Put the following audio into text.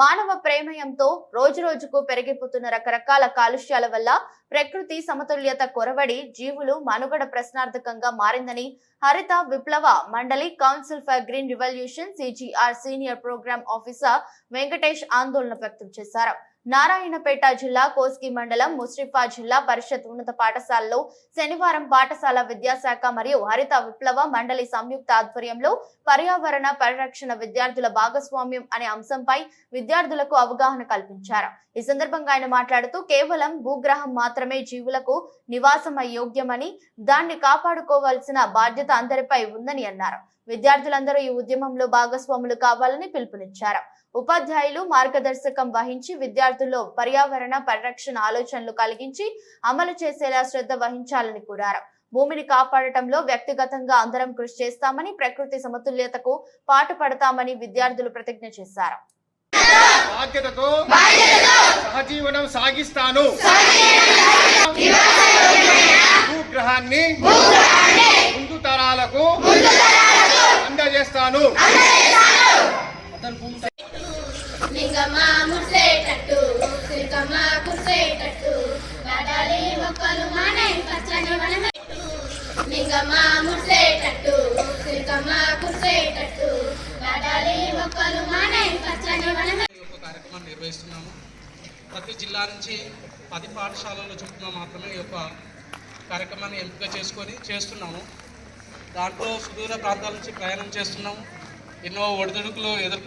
మానవ ప్రేమయంతో రోజు రోజుకు పెరిగిపోతున్న రకరకాల కాలుష్యాల వల్ల ప్రకృతి సమతుల్యత కొరవడి జీవులు మనుగడ ప్రశ్నార్థకంగా మారిందని హరిత విప్లవ మండలి council for green revolution CGR senior programme officer Venkatesh ఆందోళన వ్యక్తం చేశారు. నారాయణపేట జిల్లా కోస్గి మండలం ముస్రిఫా జిల్లా పరిషత్ ఉన్నత పాఠశాలలో శనివారం పాఠశాల విద్యాశాఖ మరియు హరిత విప్లవ మండలి సంయుక్త ఆధ్వర్యంలో పర్యావరణ పరిరక్షణ విద్యార్థుల భాగస్వామ్యం అనే అంశంపై విద్యార్థులకు అవగాహన కల్పించారు. ఈ సందర్భంగా ఆయన మాట్లాడుతూ కేవలం భూగ్రహం మాత్రమే జీవులకు నివాసం యోగ్యమని దాన్ని కాపాడుకోవాల్సిన బాధ్యత అందరిపై ఉందని అన్నారు. విద్యార్థులందరూ ఈ ఉద్యమంలో భాగస్వాములు కావాలని పిలుపునిచ్చారు. ఉపాధ్యాయులు మార్గదర్శకం వహించి విద్యార్థులు విద్యార్థుల్లో పర్యావరణ పరిరక్షణ ఆలోచనలు కలిగించి అమలు చేసేలా శ్రద్ధ వహించాలని కోరారు. భూమిని కాపాడటంలో వ్యక్తిగతంగా అందరం కృషి చేస్తామని ప్రకృతి సమతుల్యతకు పాటుపడతామని విద్యార్థులు ప్రతిజ్ఞ చేశారు. బాధ్యతతో సహజీవనం సాగిస్తాను. భూగ్రహాన్ని ముందు తరాలకు అందజేస్తాను. లింగమా మురిసేటట్టు సిల్కమా కురిసేటట్టు నాటాలి మొక్కలు మానే పచ్చని వనమే లింగమా మురిసేటట్టు సిల్కమా కురిసేటట్టు నాటాలి మొక్కలు మానే పచ్చని వనమే ఈ యొక్క కార్యక్రమాన్ని నిర్వహిస్తున్నాము. ప్రతి జిల్లా నుంచి పది పాఠశాలల చొప్పున మాత్రమే ఈ యొక్క కార్యక్రమాన్ని ఎంపిక చేసుకొని చేస్తున్నాము. దాంట్లో సుదూర ప్రాంతాల నుంచి ప్రయాణం చేస్తున్నాము. ఎన్నో ఒడిదుడుకులు ఎదుర్కొ